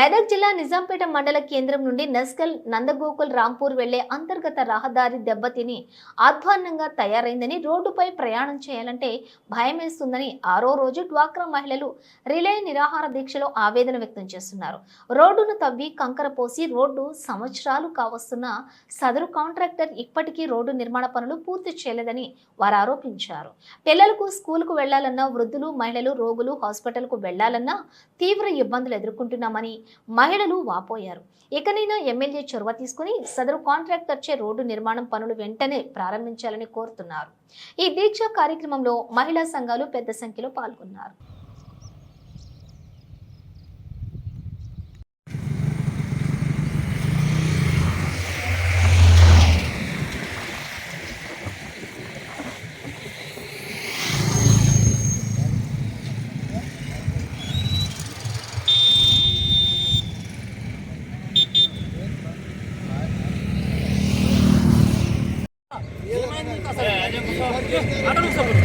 జిల్లా నిజాంపేట మండల కేంద్రం నుండి నస్కల్ నందగోకుల్ రాంపూర్ వెళ్ళే అంతర్గత రహదారి దెబ్బతిని అధ్వాన్నంగా తయారైందని రోడ్డుపై ప్రయాణం చేయాలంటే భయమేస్తుందని ఆరో రోజు డ్వాక్రా మహిళలు రిలే నిరాహార దీక్షలో ఆవేదన వ్యక్తం చేస్తున్నారు. రోడ్డును తవ్వి కంకర పోసి రోడ్డు సంవత్సరాలు కావస్తున్న సదరు కాంట్రాక్టర్ ఇప్పటికీ రోడ్డు నిర్మాణ పనులు పూర్తి చేయలేదని వారు ఆరోపించారు. పిల్లలకు స్కూలుకు వెళ్ళాలన్నా వృద్ధులు మహిళలు రోగులు హాస్పిటల్కు వెళ్ళాలన్నా తీవ్ర ఇబ్బందులు ఎదుర్కొంటున్నామని మహిళలు వాపోయారు. ఇకనైనా ఎమ్మెల్యే చొరవ తీసుకుని సదరు కాంట్రాక్టర్చే రోడ్డు నిర్మాణం పనులు వెంటనే ప్రారంభించాలని కోరుతున్నారు. ఈ దీక్ష కార్యక్రమంలో మహిళా సంఘాలు పెద్ద సంఖ్యలో పాల్గొన్నారు. 네, 아담성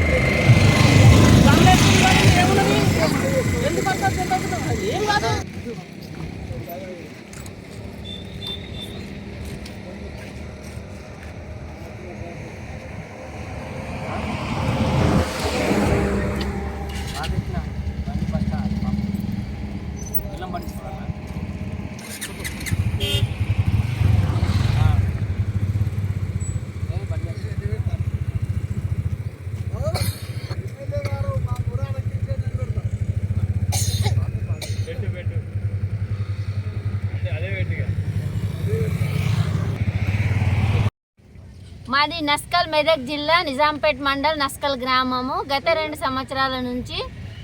మాది నస్కల్ మెదక్ జిల్లా నిజాంపేట్ మండల్ నస్కల్ గ్రామము. గత రెండు సంవత్సరాల నుంచి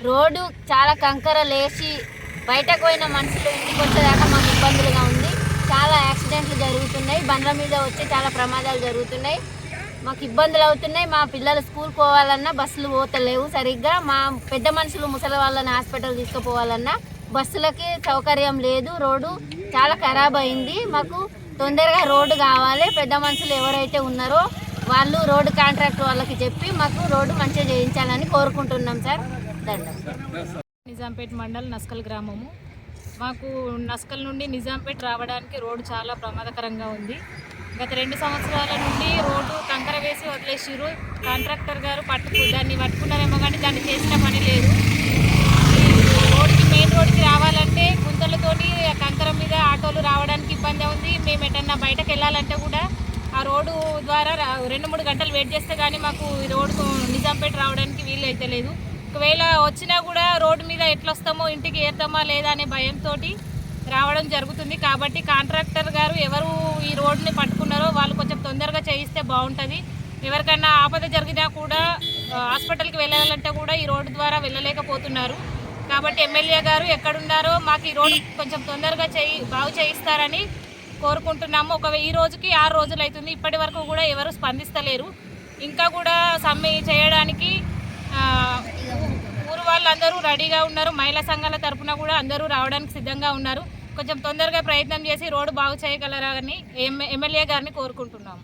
రోడ్డు చాలా కంకర లేచి బయటకు పోయిన మనుషులు ఇంటికి వచ్చేదాకా మాకు ఇబ్బందులుగా ఉంది. చాలా యాక్సిడెంట్లు జరుగుతున్నాయి. బండ్ల మీద వచ్చి చాలా ప్రమాదాలు జరుగుతున్నాయి. మాకు ఇబ్బందులు అవుతున్నాయి. మా పిల్లలు స్కూల్ పోవాలన్నా బస్సులు పోతలేవు సరిగ్గా. మా పెద్ద మనుషులు ముసలి వాళ్ళని హాస్పిటల్ తీసుకుపోవాలన్నా బస్సులకి సౌకర్యం లేదు. రోడ్డు చాలా ఖరాబ్ అయింది. మాకు తొందరగా రోడ్డు కావాలి. పెద్ద మనుషులు ఎవరైతే ఉన్నారో వాళ్ళు రోడ్డు కాంట్రాక్ట్ వాళ్ళకి చెప్పి మాకు రోడ్డు మంచిగా చేయించాలని కోరుకుంటున్నాం సార్. ధన్యవాదాలు. నిజాంపేట్ మండల్ నస్కల్ గ్రామము. మాకు నస్కల్ నుండి నిజాంపేట్ రావడానికి రోడ్డు చాలా ప్రమాదకరంగా ఉంది. గత రెండు సంవత్సరాల నుండి రోడ్డు కంకర వేసి వదిలేసిర్రు. కాంట్రాక్టర్ గారు పట్టుకు దాన్ని పట్టుకున్నారేమో కానీ దాన్ని చేసిన పని లేదు ఈ రోడ్డుకి మెయిన్ రోడ్డుకి రావాలంటే గుంతలతోటి ఆ కంకర మీద ఆటోలు రావడానికి ఇబ్బంది ఉంది మేము ఎటన్నా బయటకు వెళ్ళాలంటే కూడా ఆ రోడ్డు ద్వారా రెండు మూడు గంటలు వెయిట్ చేస్తే కానీ మాకు ఈ రోడ్డు నిజాంపేట రావడానికి వీలు అయితే లేదు. ఒకవేళ వచ్చినా కూడా రోడ్డు మీద ఎట్లా వస్తామో ఇంటికి ఏరుతామా లేదా అనే భయంతో రావడం జరుగుతుంది. కాబట్టి కాంట్రాక్టర్ గారు ఎవరు ఈ రోడ్డుని పట్టుకున్నారో వాళ్ళు కొంచెం తొందరగా చేయిస్తే బాగుంటుంది. ఎవరికైనా ఆపద జరిగినా కూడా హాస్పిటల్కి వెళ్ళాలంటే కూడా ఈ రోడ్డు ద్వారా వెళ్ళలేకపోతున్నారు. కాబట్టి ఎమ్మెల్యే గారు ఎక్కడున్నారో మాకు ఈ రోడ్డు కొంచెం తొందరగా చేయి బాగు చేయిస్తారని కోరుకుంటున్నాము. ఒక ఈ రోజుకి ఆరు రోజులు అవుతుంది. ఇప్పటి వరకు కూడా ఎవరు స్పందిస్తలేరు. ఇంకా కూడా సమ్మె చేయడానికి ఊరు వాళ్ళందరూ రెడీగా ఉన్నారు. మహిళా సంఘాల తరపున కూడా అందరూ రావడానికి సిద్ధంగా ఉన్నారు. కొంచెం తొందరగా ప్రయత్నం చేసి రోడ్డు బాగు చేయగలరని ఎమ్మెల్యే గారిని కోరుకుంటున్నాము.